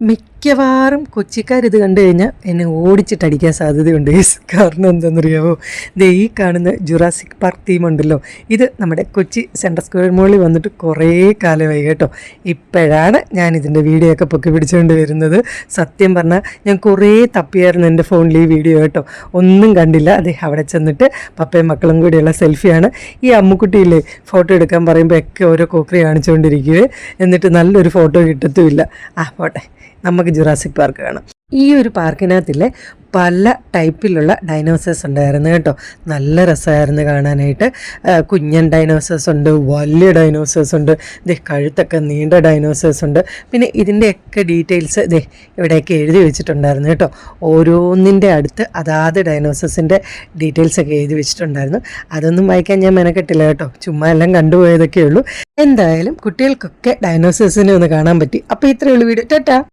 മിക്കവാറും കൊച്ചിക്കാരിത് കണ്ടു കഴിഞ്ഞാൽ എന്നെ ഓടിച്ചിട്ടടിക്കാൻ സാധ്യതയുണ്ട്. കാരണം എന്താണെന്നറിയാവോ ദേ ഈ കാണുന്ന ജുറാസിക് പാർക്ക് തീം ഉണ്ടല്ലോ. ഇത് നമ്മുടെ കൊച്ചി സെൻട്രൽ സ്ക്വയർ മോളിൽ വന്നിട്ട് കുറേ കാലമായി കേട്ടോ. ഇപ്പോഴാണ് ഞാൻ ഇതിന്റെ വീഡിയോ ഒക്കെ പൊക്കി പിടിച്ചുകൊണ്ട് വരുന്നത്. സത്യം പറഞ്ഞാൽ ഞാൻ കുറേ തപ്പിയായിരുന്നു എന്റെ ഫോണിൽ ഈ വീഡിയോ കേട്ടോ. ഒന്നും കണ്ടില്ല. അതെ അവിടെ ചെന്നിട്ട് പപ്പയും മക്കളും കൂടിയുള്ള സെൽഫിയാണ് ഈ അമ്മുക്കുട്ടിയില്ലേ ഫോട്ടോ എടുക്കാൻ പറയുമ്പോൾ ഒക്കെ ഓരോ കോക്കറി കാണിച്ചുകൊണ്ടിരിക്കുകയെ എന്നിട്ട് നല്ലൊരു ഫോട്ടോ കിട്ടത്തുമില്ല. ആ പോട്ടെ. നമുക്ക് ജുറാസിക് പാർക്ക് കാണാം. ഈ ഒരു പാർക്കിനകത്തിലെ പല ടൈപ്പിലുള്ള ഡൈനോസേഴ്സ് ഉണ്ടായിരുന്നു കേട്ടോ. നല്ല രസമായിരുന്നു കാണാനായിട്ട്. കുഞ്ഞൻ ഡൈനോസേഴ്സ് ഉണ്ട് വലിയ ഡൈനോസേഴ്സ് ഉണ്ട്. ദേ കഴുത്തൊക്കെ നീണ്ട ഡൈനോസേഴ്സ് ഉണ്ട്. പിന്നെ ഇതിന്റെയൊക്കെ ഡീറ്റെയിൽസ് ദേ ഇവിടെയൊക്കെ എഴുതി വെച്ചിട്ടുണ്ടായിരുന്നു കേട്ടോ. ഓരോന്നിന്റെ അടുത്ത് അതാത് ഡൈനോസേഴ്സിന്റെ ഡീറ്റെയിൽസ് ഒക്കെ എഴുതി വെച്ചിട്ടുണ്ടായിരുന്നു. അതൊന്നും വായിക്കാൻ ഞാൻ മെനക്കെട്ടില്ല കേട്ടോ. ചുമ്മാ എല്ലാം കണ്ടുപോയതൊക്കെ ഉള്ളൂ. എന്തായാലും കുട്ടികൾക്കൊക്കെ ഡൈനോസേഴ്സിനെ ഒന്ന് കാണാൻ പറ്റി. അപ്പോൾ ഉള്ളൂ വീഡിയോ. ടാറ്റാ.